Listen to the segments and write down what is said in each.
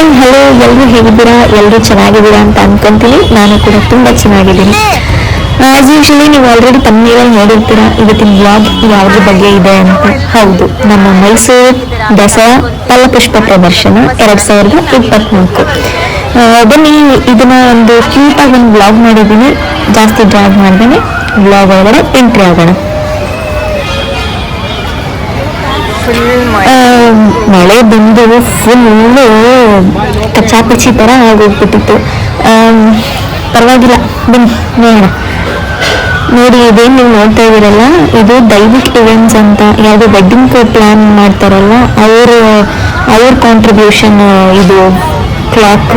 Hi hello ಎಲ್ಲರೂ ಹೇಗಿದ್ದೀರಾ ಎಲ್ಲರೂ ಚೆನ್ನಾಗಿದ್ದೀರಾ ಅಂತ ಅನ್ಕೊಂತೀನಿ. ನಾನು ಕೂಡ ತುಂಬ ಚೆನ್ನಾಗಿದ್ದೀನಿ. ಆಸ್ ಯೂಶಲಿ ನೀವು ಆಲ್ರೆಡಿ ತಮ್ಮನೇರಲ್ಲಿ ನೋಡಿರ್ತೀರಾ ಇವತ್ತಿನ ಬ್ಲಾಗ್ ಯಾವ್ದ್ರ ಬಗ್ಗೆ ಇದೆ ಅಂತ. ಹೌದು ನಮ್ಮ ಮೈಸೂರು ದಸರಾ ಫಲಪುಷ್ಪ ಪ್ರದರ್ಶನ ಎರಡ್ ಸಾವಿರದ ಇಪ್ಪತ್ನಾಲ್ಕು. ಬನ್ನಿ ಇದನ್ನ ಒಂದು ಕ್ಯೂಟ್ ಆಗಿ ಒಂದು ಬ್ಲಾಗ್ ಮಾಡಿದ್ದೀನಿ. ಜಾಸ್ತಿ ಡ್ರಾಗ್ ಮಾಡ್ದೇನೆ ಬ್ಲಾಗ್ ಒಳಗಡೆ ಎಂಟ್ರಿ ಆಗೋಣ. ಮಳೆ ಬಂದು ಫುಲ್ಲು ಕಚ್ಚಾಪಚ್ಚಿ ಥರ ಆಗೋಗ್ಬಿಟ್ಟಿತ್ತು. ಪರವಾಗಿಲ್ಲ, ಬನ್ನಿ, ನೋಡೋಣ. ನೋಡಿ, ಇದೇನು ನೀವು ನೋಡ್ತಾ ಇದ್ದೀರಲ್ಲ, ಇದು ದೈವಿಕ್ ಇವೆಂಟ್ಸ್ ಅಂತ, ಯಾವುದೋ ವೆಡ್ಡಿಂಗ್ ಪ್ಲಾನ್ ಮಾಡ್ತಾರಲ್ಲ, ಅವರು, ಅವ್ರ ಕಾಂಟ್ರಿಬ್ಯೂಷನ್ ಇದು ಕ್ಲಾಕ್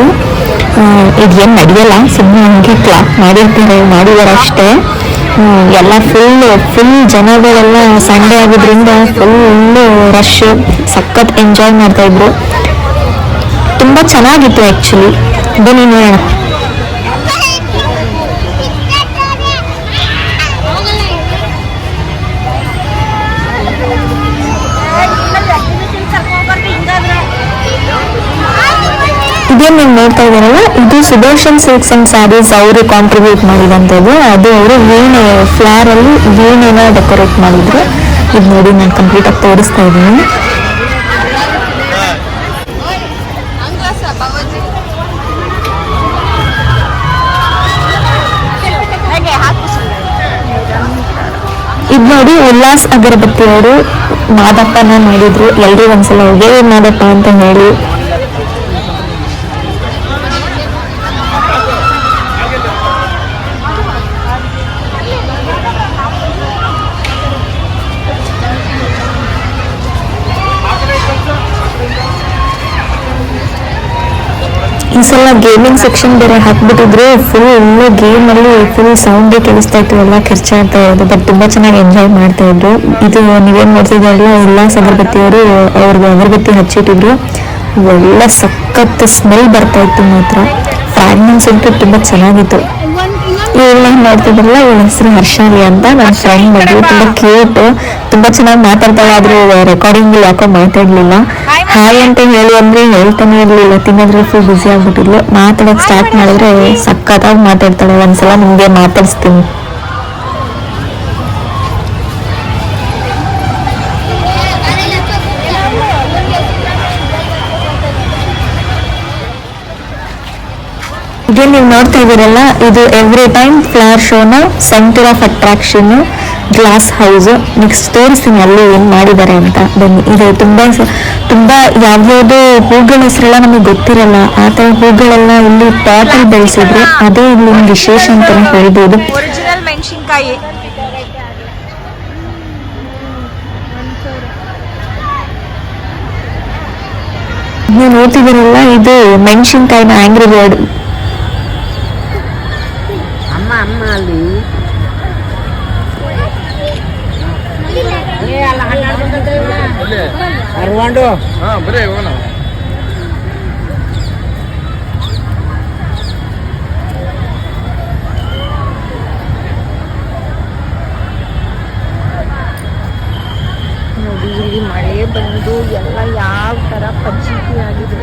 ಇದು ಏನು ನಡೆಯಲ್ಲ ಸುಮ್ಮನೆ ಹಂಗೆ ಕ್ಲಾಕ್ ಮಾಡಿರ್ತಾರೆ ಮಾಡಿದಾರೆ ಅಷ್ಟೇ ಎಲ್ಲ ಫುಲ್ ಫುಲ್ ಜನಗಳೆಲ್ಲ ಸಂಡೇ ಆಗೋದ್ರಿಂದ ಫುಲ್ ರಶ್ ಸಖತ್ ಎಂಜಾಯ್ ಮಾಡ್ತಾ ಇದ್ರು. ತುಂಬ ಚೆನ್ನಾಗಿತ್ತು ಆ್ಯಕ್ಚುಲಿ ಬನ್ನಿ ನೋಡೋಣ. ಇದೇನು ನೀವು ನೋಡ್ತಾ ಇದ್ದೀರಲ್ಲ, ಇದು ಸುದರ್ಶನ್ ಸಿಲ್ಕ್ಸ್ ಅಂಡ್ ಸ್ಯಾರೀಸ್ ಅವರು ಕಾಂಟ್ರಿಬ್ಯೂಟ್ ಮಾಡಿದಂಥದ್ದು. ಅದು ಅವರು ವೀಣೆ ಫ್ಲಾರ್ ಅಲ್ಲಿ ವೀಣೆನ ಡೆಕೋರೇಟ್ ಮಾಡಿದ್ರು. ಇದು ನೋಡಿ ನಾನು ಕಂಪ್ಲೀಟ್ ಆಗಿ ತೋರಿಸ್ತಾ ಇದ್ದೀನಿ. ಇದು ನೋಡಿ ಉಲ್ಲಾಸ್ ಅಗರಬತ್ತಿ ಅವರು ಮಾದಪ್ಪನ ಮಾಡಿದ್ರು ಎಲ್ರಿಗೂ ಒಂದ್ಸಲ ಹೋಗಿ ಮಾದಪ್ಪ ಅಂತ ಹೇಳಿ ಸಲ ಗೇಮಿಂಗ್ ಸೆಕ್ಷನ್ ಬೇರೆ ಹಾಕ್ಬಿಟ್ಟಿದ್ರೆ ಫುಲ್ ಒಳ್ಳೆ ಗೇಮ್ ಅಲ್ಲಿ ಫುಲ್ ಸೌಂಡ್ ಕೇಳಿಸ್ತಾ ಇತ್ತು, ಎಲ್ಲ ಖರ್ಚಾಗ್ತಾ ಇರೋದು ಬಟ್ ತುಂಬಾ ಚೆನ್ನಾಗಿ ಎಂಜಾಯ್ ಮಾಡ್ತಾ ಇದ್ರು. ಇದು ನೀವೇನ್ ನೋಡ್ತಿದ್ರಲ್ಲ ಉಲ್ಲಾಸ್ ಅಗರಬತ್ತಿ ಅವರು ಅವ್ರಿಗೆ ಅಗರಬತ್ತಿ ಹಚ್ಚಿಟ್ಟಿದ್ರು. ಒಳ್ಳೆ ಸಖತ್ ಸ್ಮೆಲ್ ಬರ್ತಾ ಇತ್ತು ಮಾತ್ರ. ಫ್ರಾಗ್ನೆನ್ಸ್ ಅಂತೂ ತುಂಬಾ ಚೆನ್ನಾಗಿತ್ತು. ಇವಳ ನೋಡ್ತಿದ್ರಲ್ಲ ಇವಳ ಹೆಸರು ಹರ್ಷಾಲಿ ಅಂತ ನನ್ನ ಫ್ರೆಂಡ್ ಮಗಳು ತುಂಬಾ ಕ್ಯೂಟ್ ತುಂಬಾ ಚೆನ್ನಾಗಿ ಮಾತಾಡ್ತಾಳೆ, ಆದ್ರೂ ರೆಕಾರ್ಡಿಂಗ್ ಯಾಕೋ ಮಾತಾಡ್ಲಿಲ್ಲ. ಹಾಯ್ ಅಂತ ಹೇಳಿ ಅಂದ್ರೆ ಹೇಳ್ತಾನೆ ಇರ್ಲಿಲ್ಲ. ತಿನ್ನೋದ್ರಲ್ಲಿ ಫುಲ್ ಬಿಸಿ ಆಗ್ಬಿಟ್ಟಿದ್ಲು. ಮಾತಾಡಕ್ ಸ್ಟಾರ್ಟ್ ಮಾಡಿದ್ರೆ ಸಖತ್ತಾಗಿ ಮಾತಾಡ್ತಾಳೆ. ಒಂದ್ಸಲ ನಿಮ್ಗೆ ಮಾತಾಡಿಸ್ತೀನಿ. ಇದು ನೀವು ನೋಡ್ತಾ ಇದ್ದೀರಲ್ಲ ಇದು every time flower ಶೋನ centre of attraction glass house next ತೋರಿಸ್ತೀನಿ ಅಲ್ಲಿ ಏನ್ ಮಾಡಿದ್ದಾರೆ ಅಂತ. ಬನ್ನಿ ಇದು ತುಂಬಾ ತುಂಬಾ ಯಾವ್ದಾವ್ದು ಹೂಗಳ ಹೆಸರೆಲ್ಲ ನಮಗೆ ಗೊತ್ತಿರಲ್ಲ. ಆ ತರ ಹೂಗಳೆಲ್ಲ ಇಲ್ಲಿ ಪಾಟ್ ಅಲ್ಲಿ ಬೆಳೆಸಿದ್ರು. ಅದೇ ಇಲ್ಲಿ ವಿಶೇಷ ಅಂತಾನೆ ಹೇಳ್ಬೋದು. ಒರಿಜಿನಲ್ ಮೆಣಸಿನ್ಕಾಯಿ. ನೀವು ನೋಡ್ತಿದ್ದೀರಲ್ಲ ಇದು ಮೆಣಸಿನ್ಕಾಯಿನ ಆಂಗ್ರಿ ಬರ್ಡ್ ಅರ್ವಾಂಡು ಹಾ ಬರೇ ಹೋಗೋಣ ನೋಡಿ ಇಲ್ಲಿ ಮಳೆ ಬಂದು ಎಲ್ಲ ಯಾವ ತರ ಪರಿಸ್ಥಿತಿ ಆಗಿದೆ.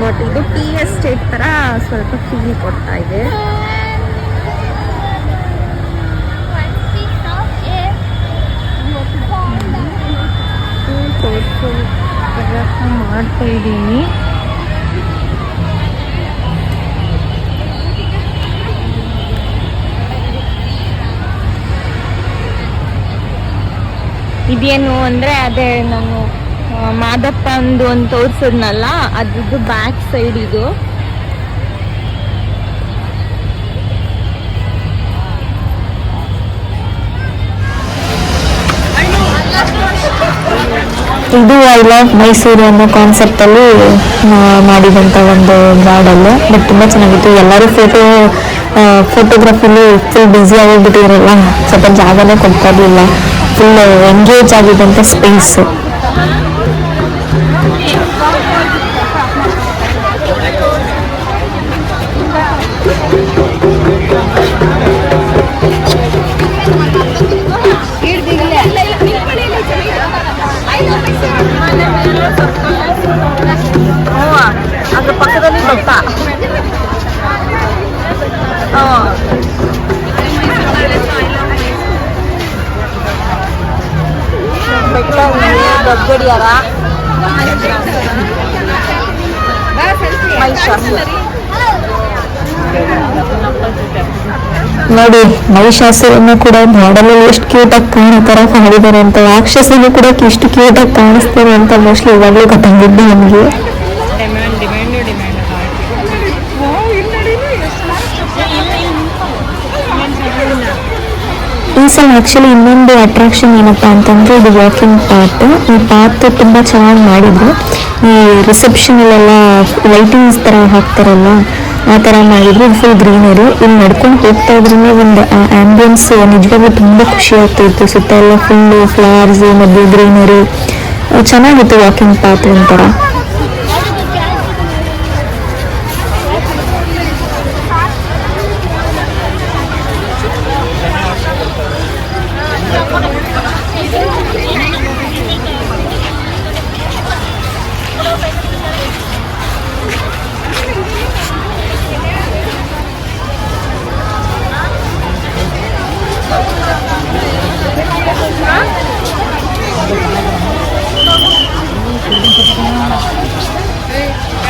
ಬಟ್ ಇದು ಟೀ ಎಸ್ಟೇಟ್ ತರ ಸ್ವಲ್ಪ ಫೀಲ್ ಕೊಡ್ತಾ ಇದೆ. ಪ್ರಯತ್ನ ಮಾಡ್ತಾ ಇದ್ದೀನಿ. ಇದೇನು ಅಂದ್ರೆ ಅದೇ ನಾನು ಮಾದಪ್ಪ ಅಂದು ಒಂದು ತೋರಿಸಿದ್ನಲ್ಲ, ಅದ್ರದ್ದು ಬ್ಯಾಕ್ ಸೈಡ್ ಇದು. ಇದು ಐ ಲವ್ ಮೈಸೂರು ಅನ್ನೋ ಕಾನ್ಸೆಪ್ಟ್ ಅಲ್ಲಿ ಮಾಡಿದಂತ ಒಂದು ಮಾಡಲ್ ಬಟ್ ತುಂಬಾ ಚೆನ್ನಾಗಿತ್ತು. ಎಲ್ಲರೂ ಫೋಟೋ ಫೋಟೋಗ್ರಫಿಲಿ ಫುಲ್ ಬ್ಯುಸಿ ಆಗೋಗ್ಬಿಟ್ಟಿದ್ರಲ್ಲ ಸ್ವಲ್ಪ ಜಾಗನೇ ಕೊಡ್ತಾ ಇರಲಿಲ್ಲ. ಫುಲ್ ಎಂಗೇಜ್ ಆಗಿದ್ದಂತ ಸ್ಪೇಸ್ ನೋಡಿಯಾರ ನೋಡಿ ಮಹಿಷಾಸುರನ್ನು ಕೂಡ ಮಾಡಲು ಎಷ್ಟು ಕ್ಯೂಟ್ ಆಗಿ ಕಾಣೋ ತರ ಮಾಡಿದ್ದಾರೆ ಅಂತ, ರಾಕ್ಷಸನು ಕೂಡ ಎಷ್ಟು ಕ್ಯೂಟ್ ಆಗಿ ಕಾಣಿಸ್ತಾರೆ ಅಂತ ಮೋಸ್ಟ್ಲಿ ಇವಾಗಲೂ ಗೊತ್ತಾಗಿದ್ದು ನನಗೆ ಈ ಸಲ ಆಕ್ಚುಲಿ ಇನ್ನೊಂದು ಅಟ್ರಾಕ್ಷನ್ ಏನಪ್ಪಾ ಅಂತಂದ್ರೆ ಇದು ವಾಕಿಂಗ್ ಪಾತ್ ಈ ಪಾತ್ ತುಂಬಾ ಚೆನ್ನಾಗಿ ಮಾಡಿದ್ರು. ಈ ರಿಸೆಪ್ಷನ್ ಅಲ್ಲೆಲ್ಲ ಲೈಟಿಂಗ್ಸ್ ತರ ಹಾಕ್ತಾರಲ್ಲ, ಆ ತರ ಮಾಡಿದ್ರು ಫುಲ್ ಗ್ರೀನರಿ ಇಲ್ಲಿ ನಡ್ಕೊಂಡು ಹೋಗ್ತಾ ಇದ್ರೂ ಒಂದು ಆಂಬಿಯನ್ಸ್ ನಿಜವಾಗ್ಲೂ ತುಂಬಾ ಖುಷಿ ಆಗ್ತಿತ್ತು ಸುತ್ತ ಎಲ್ಲ ಫುಲ್ ಫ್ಲವರ್ಸ್ ಮಧ್ಯೆ ಗ್ರೀನರಿ ಚೆನ್ನಾಗಿತ್ತು ವಾಕಿಂಗ್ ಪಾತ್ ಒಂಥರ.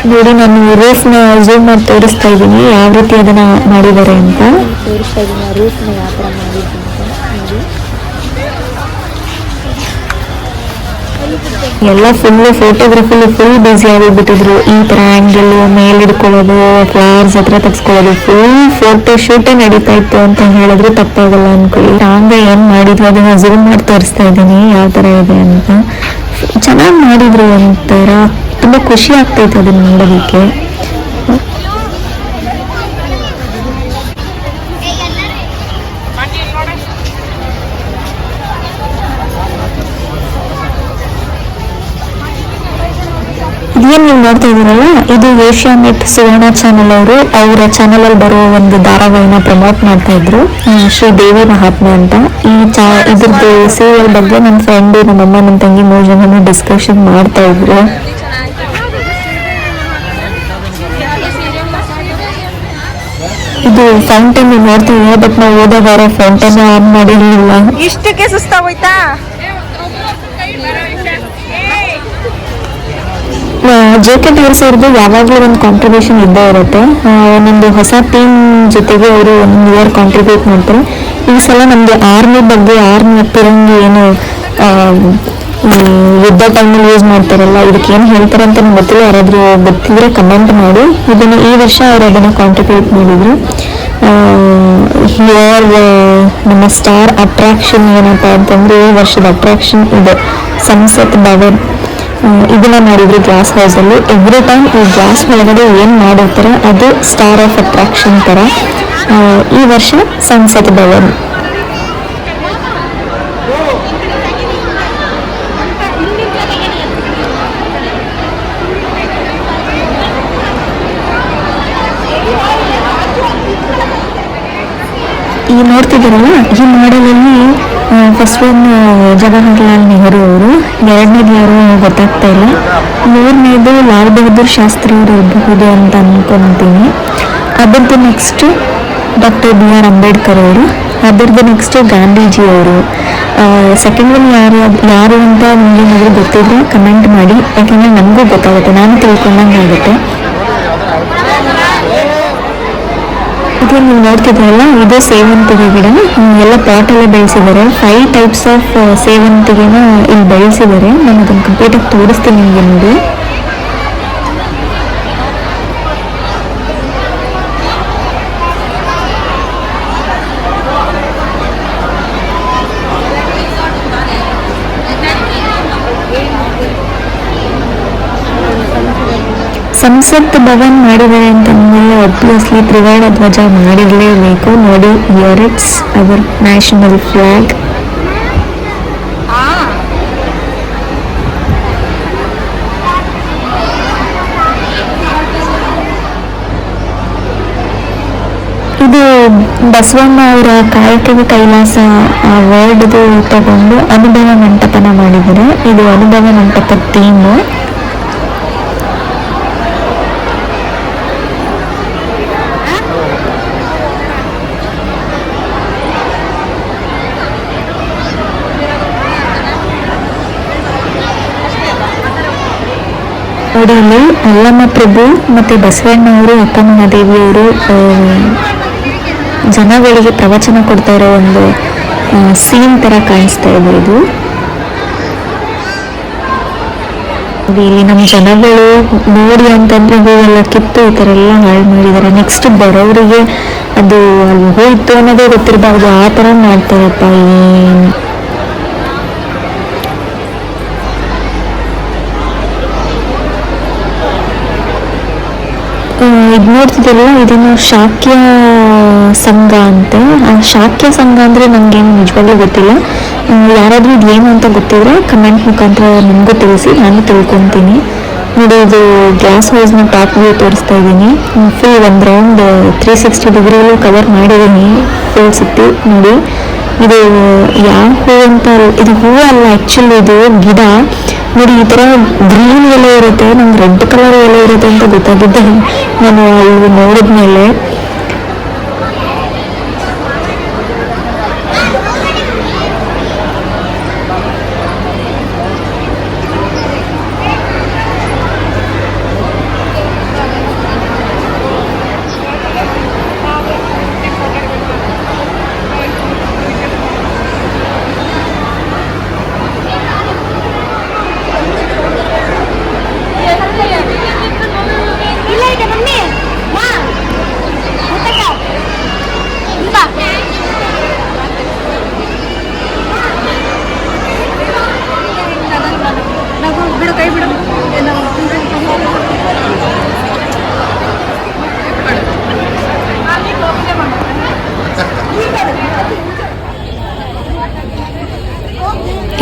ನೋಡಿ ನಾನು ರೂಫ್ನ ಝೂಮ್ ಮಾಡಿ ತೋರಿಸ್ತಾ ಇದ್ದೀನಿ. ಯಾವ ರೀತಿ ಅದನ್ನ ಮಾಡಿದ್ದಾರೆ ಅಂತ. ತೋರಿಸ್ತಾ ಇದ್ದೀನಿ ರೂಫ್ನ ಯಾವ ಥರ ಎಲ್ಲ ಫುಲ್ ಫೋಟೋಗ್ರಫಿಲಿ ಫುಲ್ ಬ್ಯುಸಿ ಆಗಿಬಿಟ್ಟಿದ್ರು ಈ ತರ ಆಂಗಲ್ ಮೇಲೆ ಹಿಡ್ಕೊಳ್ಳೋದು ಫ್ಲವರ್ಸ್ ಹತ್ರ ತೆಗೆಸ್ಕೊಳ್ಳೋದು ಫುಲ್ ಫೋಟೋ ಶೂಟೇ ನಡೀತಾ ಇತ್ತು ಅಂತ ಹೇಳಿದ್ರೆ ತಪ್ಪಾಗಲ್ಲ ಅನ್ಕೊಳ್ಳಿ. ರಾಂಗ ಏನ್ ಮಾಡಿದ್ರು ಅದನ್ನ ಝೂಮ್ ಮಾಡಿ ತೋರಿಸ್ತಾ ಇದ್ದೀನಿ ಯಾವ ತರ ಇದೆ ಅಂತ. ಚೆನ್ನಾಗಿ ಮಾಡಿದ್ರು ಒಂಥರ ತುಂಬಾ ಖುಷಿ ಆಗ್ತೈತೆ ಅದನ್ನ ನೋಡೋದಕ್ಕೆ. ಇದೇನು ನೀವು ನೋಡ್ತಾ ಇದ್ದೀರಲ್ಲ? ಇದು ಏಷ್ಯಾ ನೆಟ್ ಸುವರ್ಣ ಚಾನೆಲ್ ಅವರು ಅವರ ಚಾನೆಲ್ ಅಲ್ಲಿ ಬರುವ ಒಂದು ಧಾರಾವಾಹಿನ ಪ್ರಮೋಟ್ ಮಾಡ್ತಾ ಇದ್ರು. ಶ್ರೀ ದೇವಿ ಮಹಾತ್ಮೆ ಅಂತ. ಈ ಚಾ, ಇದ್ರದ್ದು ಸೀರಿಯಲ್ ಬಗ್ಗೆ ನನ್ನ ಫ್ರೆಂಡ್ ನಮ್ಮಮ್ಮ ನನ್ನ ತಂಗಿ ಮೂರು ಜನ ಡಿಸ್ಕಷನ್ ಮಾಡ್ತಾ ಇದ್ರು. ಇದು ಫೌಂಟೇನ್ ನೋಡ್ತೀವಿ ಬಟ್ ನಾವು ಹೋದ ವಾರ ಫೌಂಟೇನ್ ಆನ್ ಮಾಡಿರ್ಲಿಲ್ಲ. ಇಷ್ಟಕ್ಕೆ ಸುಸ್ತಾಗೋಯ್ತಾ? ಜೆ ಕೆ ಟೈರ್ಸ್ ಅವ್ರದ್ದು ಯಾವಾಗಲೂ ಒಂದು ಕಾಂಟ್ರಿಬ್ಯೂಷನ್ ಇದ್ದೇ ಇರುತ್ತೆ. ಒಂದೊಂದು ಹೊಸ ಟೀಮ್ ಜೊತೆಗೆ ಅವರು ಒಂದು ಇಯರ್ ಕಾಂಟ್ರಿಬ್ಯೂಟ್ ಮಾಡ್ತಾರೆ. ಈ ಸಲ ನಮಗೆ ಆರ್ಮಿ ಬಗ್ಗೆ ಆರ್ಮಿ ತಿರಂಗಿ ಏನು ಯುದ್ಧ ಟೈಮಲ್ಲಿ ಯೂಸ್ ಮಾಡ್ತಾರಲ್ಲ ಇದಕ್ಕೆ ಏನು ಹೇಳ್ತಾರೆ ಅಂತ ನಂಗೆ ಗೊತ್ತಿಲ್ಲ. ಯಾರಾದರೂ ಗೊತ್ತಿದ್ರೆ ಕಮೆಂಟ್ ಮಾಡಿ. ಇದನ್ನು ಈ ವರ್ಷ ಅವರು ಅದನ್ನು ಕಾಂಟ್ರಿಬ್ಯೂಟ್ ಮಾಡಿದ್ರು. ಹಿಯರ್ ನಮ್ಮ ಸ್ಟಾರ್ ಅಟ್ರಾಕ್ಷನ್ ಏನಪ್ಪ ಅಂತಂದರೆ ಈ ವರ್ಷದ ಅಟ್ರಾಕ್ಷನ್ ಇದೆ. ಸಂಸತ್ ಭವನ್ ಇದನ್ನ ಮಾಡಿದ್ರು ಗ್ಲಾಸ್ ಹೌಸಲ್ಲಿ ಎವ್ರಿ ಟೈಮ್ ಈ ಗ್ಲಾಸ್ ಒಳಗಡೆ ಏನು ಮಾಡಿರ್ತಾರೆ ಅದು ಸ್ಟಾರ್ ಆಫ್ ಅಟ್ರಾಕ್ಷನ್ ಥರ ಈ ವರ್ಷ ಸಂಸತ್ ಭವನ್ ಈ ನೋಡ್ತಿದ್ದೀರಲ್ಲ, ಈ ಮಾಡೆಲಲ್ಲಿ ಫಸ್ಟ್ ಒನ್ ಜವಾಹರ್ಲಾಲ್ ನೆಹರು ಅವರು, ಎರಡನೇದು ಯಾರು ಗೊತ್ತಾಗ್ತಾ ಇಲ್ಲ. ಮೂರನೇದು ಲಾಲ್ ಬಹದ್ದೂರ್ ಶಾಸ್ತ್ರಿ ಅವರು ಇರಬಹುದು ಅಂತ ಅನ್ಕೊಂತೀನಿ. ಅದರದ್ದು next doctor B R Ambedkar ಅವರು, ಅದರದ್ದು ನೆಕ್ಸ್ಟ್ ಗಾಂಧೀಜಿ ಅವರು. ಸೆಕೆಂಡ್ ಒನ್ ಯಾರು ಯಾರು ಅಂತ ನಿಮಗೆ ಗೊತ್ತಿದ್ರೆ ಕಮೆಂಟ್ ಮಾಡಿ, ಯಾಕೆಂದರೆ ನನಗೂ ಗೊತ್ತಾಗುತ್ತೆ, ನಾನು ತಿಳ್ಕೊಂಡಂಗೆ ಆಗುತ್ತೆ ಇದು ನೀವು ನೋಡ್ತಿದ್ರಲ್ಲ ಇದು ಸೇವಂತಿಗೆ ಗಿಡ ಎಲ್ಲ ಪಾಟಲ್ಲೇ ಬೆಳೆಸಿದ್ದಾರೆ. ಫೈವ್ ಟೈಪ್ಸ್ ಆಫ್ ಸೇವಂತಿಗೆನ ಇಲ್ಲಿ ಬೆಳೆಸಿದ್ದಾರೆ. ನಾನು ಅದನ್ನು ಕಂಪ್ಲೀಟಾಗಿ ತೋರಿಸ್ತೀನಿ ನಿಮಗೆ ನೋಡಿ. ಸಂಸತ್ ಭವನ್ ಮಾಡಿದ್ದಾರೆ ಅಂತಂದ್ಮೇಲೆ ಒಬ್ವಿಯಸ್ಲಿ ತ್ರಿವರ್ಣ ಧ್ವಜ ಮಾಡಿರಲೇಬೇಕು. ನೋಡಿ here it's our national flag ಇದು ಬಸವಣ್ಣ ಅವರ ಕಾಯಕವೇ ಕೈಲಾಸ, ಆ ವರ್ಡ್ದು ತಗೊಂಡು ಅನುಭವ ಮಂಟಪನ ಮಾಡಿದ್ದಾರೆ. ಇದು ಅನುಭವ ಮಂಟಪ ಥೀಮು ನೋಡಿ ಇಲ್ಲಿ ಅಲ್ಲಮ್ಮ ಪ್ರಭು ಮತ್ತೆ ಬಸವಣ್ಣ ಅವರು ಅಕ್ಕ ಮಹಾದೇವಿಯವರು ಆ, ಜನಗಳಿಗೆ ಪ್ರವಚನ ಕೊಡ್ತಾ ಇರೋ ಒಂದು ಸೀನ್ ತರ ಕಾಣಿಸ್ತಾ ಇದೆ ಇದು. ಇಲ್ಲಿ ನಮ್ಮ ಜನಗಳು ನೋಡಿ ಅಂತಂದ್ರೆ ಹೂವೆಲ್ಲ ಕಿತ್ತು ಈ ಥರ ಎಲ್ಲ ಹಾಳು ಮಾಡಿದ್ದಾರೆ. ನೆಕ್ಸ್ಟ್ ಬರೋರಿಗೆ ಅದು ಅಲ್ಲಿ ಹೋಯ್ತು ಅನ್ನೋದೇ ಗೊತ್ತಿರಬಾರ್ದು. ಆ ಥರ ಮಾಡ್ತಾರಪ್ಪ ಏನು? ಇದು ನೋಡ್ತಿದ್ದಿಲ್ಲ ಇದನ್ನು ಶಾಕ್ಯ ಸಂಘ ಅಂತೆ. ಆ ಶಾಕ್ಯ ಸಂಘ ಅಂದ್ರೆ ನನಗೇನು ನಿಜವಾಗ್ಲೂ ಗೊತ್ತಿಲ್ಲ. ಯಾರಾದರೂ ಇದು ಏನು ಅಂತ ಗೊತ್ತಿದ್ರೆ ಕಮೆಂಟ್ ಮುಖಾಂತರ ನಮಗೂ ತಿಳಿಸಿ, ನಾನು ತಿಳ್ಕೊತೀನಿ. ನೋಡಿ, ಇದು ಗ್ಲಾಸ್ ಹೌಸ್ನ ಟಾಪ್ ವ್ಯೂ ತೋರಿಸ್ತಾ ಇದ್ದೀನಿ. ಫುಲ್ ಒಂದು ರೌಂಡ್ ತ್ರೀ ಸಿಕ್ಸ್ಟಿ ಡಿಗ್ರಿಲೂ ಕವರ್ ಮಾಡಿದ್ದೀನಿ. ಫುಲ್ ಸುತ್ತಿ, ನೋಡಿ. ಇದು ಯಾವ ಹೂವು ಅಂತ, ಇದು ಹೂವು ಅಲ್ಲ ಆ್ಯಕ್ಚುಲಿ ಇದು ಗಿಡ. ನೋಡಿ ಈ ಥರ ಗ್ರೀನ್ ಎಲೆ ಇರುತ್ತೆ, ನಂಗೆ ರೆಡ್ ಕಲರ್ ಎಲೆ ಇರುತ್ತೆ ಅಂತ ಗೊತ್ತಾಗಿದ್ದೆ ನಾನು ನೋಡಿದ್ಮೇಲೆ ಇಲ್ಲ ಇದೆ ಮಮ್ಮಿ ಮಾ ಊಟಕ್ಕ ಬಾ ಬಿಡು ಕೈ ಬಿಡು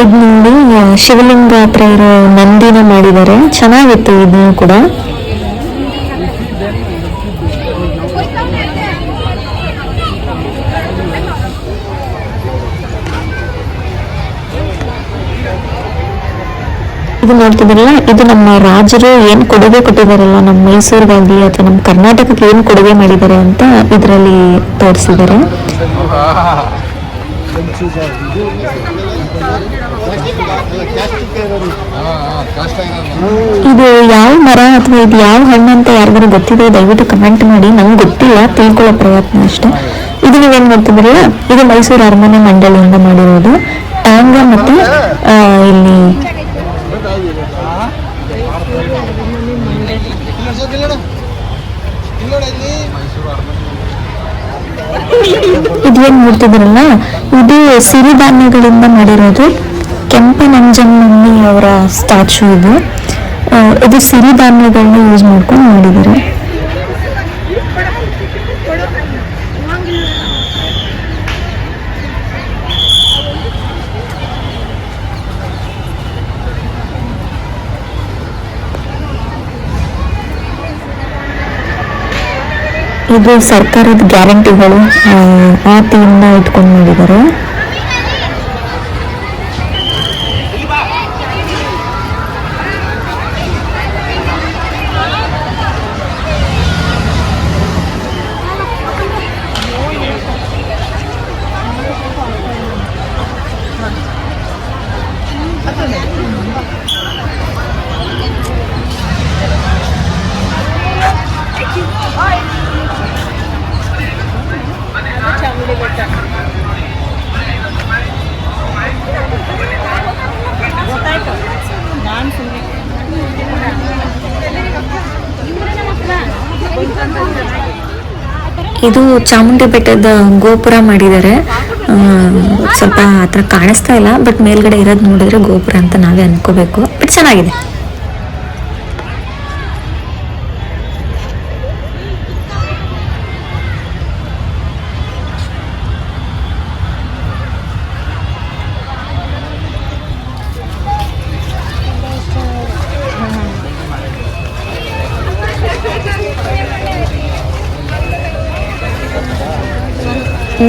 ಇದು ನೋಡಿ ಶಿವಲಿಂಗ ಹತ್ರ ನಂದಿನ ಮಾಡಿದ್ದಾರೆ. ಚೆನ್ನಾಗಿತ್ತು ಇದನ್ನು ಕೂಡ. ಇದು ನೋಡ್ತಿದ್ರಲ್ಲ ಇದು ನಮ್ಮ ರಾಜರು ಏನ್ ಕೊಡುಗೆ ಕೊಟ್ಟಿದಾರಲ್ಲ ನಮ್ಮ ಮೈಸೂರಿಗಾಗ್ಲಿ ಅಥವಾ ನಮ್ಮ ಕರ್ನಾಟಕಕ್ಕೆ ಏನ್ ಕೊಡುಗೆ ಮಾಡಿದ್ದಾರೆ ಅಂತ ಇದರಲ್ಲಿ ತೋರಿಸಿದ್ದಾರೆ. ಇದು ಯಾವ ಮರ ಅಥವಾ ಇದು ಯಾವ ಹಣ್ಣು ಅಂತ ಯಾರಿಗಾರು ಗೊತ್ತಿದೆ ದಯವಿಟ್ಟು ಕಮೆಂಟ್ ಮಾಡಿ. ನಂಗೆ ಗೊತ್ತಿಲ್ಲ ತಿಳ್ಕೊಳ್ಳೋ ಪ್ರಯತ್ನ ಅಷ್ಟೇ. ಇದು ನೀವೇನು ನೋಡ್ತಿದ್ರಲ್ಲ ಇದು ಮೈಸೂರು ಅರಮನೆ ಮಂಡಳಿಯಿಂದ ಮಾಡಿರೋದು. ಟ್ಯಾಂಗ ಮತ್ತೆ ಆ, ಇಲ್ಲಿ. ಇದೇನ್ ನೋಡ್ತಿದ್ರಲ್ಲ ಇದು ಸಿರಿಧಾನ್ಯಗಳಿಂದ ಮಾಡಿರೋದು ಕೆಂಪನಂಜಮ್ಮಿ ಅವರ ಸ್ಟ್ಯಾಚು ಇದು. ಇದು ಸಿರಿಧಾನ್ಯಗಳನ್ನ ಯೂಸ್ ಮಾಡ್ಕೊಂಡು ಮಾಡಿದ್ದಾರೆ. ಇದು ಸರ್ಕಾರದ ಗ್ಯಾರಂಟಿಗಳು ಆ, ಥೀಮ್ನ ಇಟ್ಕೊಂಡು ಮಾಡಿದ್ದಾರೆ ಇದು ಚಾಮುಂಡಿ ಬೆಟ್ಟದ ಗೋಪುರ ಮಾಡಿದ್ದಾರೆ. ಆ, ಸ್ವಲ್ಪ ಹತ್ರ ಕಾಣಿಸ್ತಾ ಇಲ್ಲ ಬಟ್ ಮೇಲ್ಗಡೆ ಇರೋದು ನೋಡಿದ್ರೆ ಗೋಪುರ ಅಂತ ನಾವೇ ಅನ್ಕೋಬೇಕು. ಬಟ್ ಚೆನ್ನಾಗಿದೆ.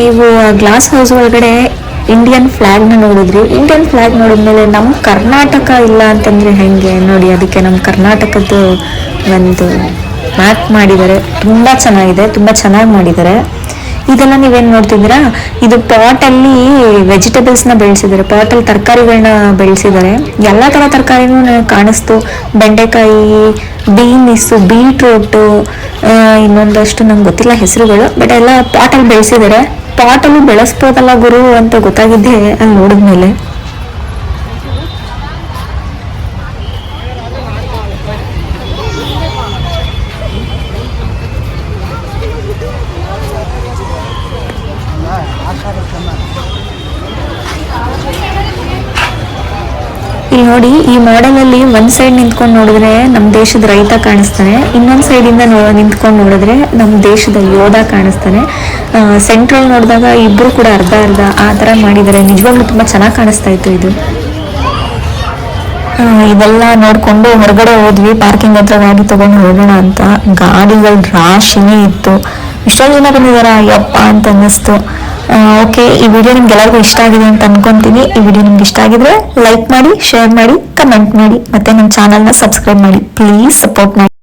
ನೀವು ಗ್ಲಾಸ್ ಹೌಸ್ ಒಳಗಡೆ ಇಂಡಿಯನ್ ಫ್ಲ್ಯಾಗ್ನ ನೋಡಿದ್ರಿ? ಇಂಡಿಯನ್ ಫ್ಲಾಗ್ ನೋಡಿದ್ಮೇಲೆ ನಮ್ಮ ಕರ್ನಾಟಕ ಇಲ್ಲ ಅಂತಂದ್ರೆ ಹೆಂಗೆ? ನೋಡಿ, ಅದಕ್ಕೆ ನಮ್ಮ ಕರ್ನಾಟಕದ್ದು ಒಂದು ಮ್ಯಾಪ್ ಮಾಡಿದ್ದಾರೆ. ತುಂಬ ಚೆನ್ನಾಗಿದೆ, ತುಂಬ ಚೆನ್ನಾಗಿ ಮಾಡಿದ್ದಾರೆ. ಇದೆಲ್ಲ ನೀವೇನು ನೋಡ್ತಿದ್ದೀರಾ? ಇದು ಪಾಟ್ ಅಲ್ಲಿ ವೆಜಿಟೇಬಲ್ಸ್ನ ಬೆಳೆಸಿದ್ದಾರೆ. ಪಾಟ್ ಅಲ್ಲಿ ತರಕಾರಿಗಳನ್ನ ಬೆಳೆಸಿದ್ದಾರೆ. ಎಲ್ಲಾ ತರ ತರಕಾರಿನೂ ಕಾಣಿಸ್ತು. ಬೆಂಡೆಕಾಯಿ ಬೀನ್ಸ್ ಬೀಟ್ರೂಟು ಇನ್ನೊಂದಷ್ಟು ನಂಗೆ ಗೊತ್ತಿಲ್ಲ ಹೆಸರುಗಳು ಬಟ್ ಎಲ್ಲ ಪಾಟ್ ಅಲ್ಲಿ ಬೆಳೆಸಿದ್ದಾರೆ. ಪಾಟ್ ಅನ್ನು ಬೆಳೆಸ್ಬೋದಲ್ಲ ಗುರು ಅಂತ ಗೊತ್ತಾಗಿದ್ದೆ ಅಲ್ಲಿ ನೋಡಿದ್ಮೇಲೆ ಇಲ್ಲಿ ನೋಡಿ ಈ ಮಾಡೆಲ್ ಅಲ್ಲಿ ಒಂದ್ ಸೈಡ್ ನಿಂತ್ಕೊಂಡು ನೋಡಿದ್ರೆ ನಮ್ ದೇಶದ ರೈತ ಕಾಣಿಸ್ತಾನೆ, ಇನ್ನೊಂದ್ ಸೈಡ್ ಇಂದ ನಿಂತ್ಕೊಂಡು ನೋಡಿದ್ರೆ ನಮ್ ದೇಶದ ಯೋಧ ಕಾಣಿಸ್ತಾನೆ. ಸೆಂಟ್ರಲ್ ನೋಡಿದಾಗ ಇಬ್ರು ಕೂಡ ಅರ್ಧ ಅರ್ಧ ಆ ತರ ಮಾಡಿದ್ದಾರೆ. ನಿಜವಾಗ್ಲೂ ತುಂಬಾ ಚೆನ್ನಾಗಿ ಕಾಣಿಸ್ತಾ ಇತ್ತು ಇದು. ಇದೆಲ್ಲ ನೋಡ್ಕೊಂಡು ಹೊರಗಡೆ ಹೋದ್ವಿ. ಪಾರ್ಕಿಂಗ್ ಹತ್ರ ಗಾಡಿ ತಗೊಂಡು ಹೋಗೋಣ ಅಂತ. ಗಾಡಿಗಳ ರಾಶಿನೇ ಇತ್ತು. ಇಷ್ಟೊಂದು ಜನ ಬಂದಿದಾರ. ಯಪ್ಪ ಅಂತ ಅನ್ನಿಸ್ತು. ಓಕೆ, ಈ ವಿಡಿಯೋ ನಿಮ್ಗೆ ಎಲ್ಲರಿಗೂ ಇಷ್ಟ ಆಗಿದೆ ಅಂತ ಅನ್ಕೊಂತೀನಿ. ಈ ವಿಡಿಯೋ ನಿಮ್ಗೆ ಇಷ್ಟ ಆಗಿದ್ರೆ ಲೈಕ್ ಮಾಡಿ ಶೇರ್ ಮಾಡಿ ಕಮೆಂಟ್ ಮಾಡಿ, ಮತ್ತೆ ನಮ್ಮ ಚಾನಲ್ನ ಸಬ್ಸ್ಕ್ರೈಬ್ ಮಾಡಿ. ಪ್ಲೀಸ್ ಸಪೋರ್ಟ್ ಮಾಡಿ.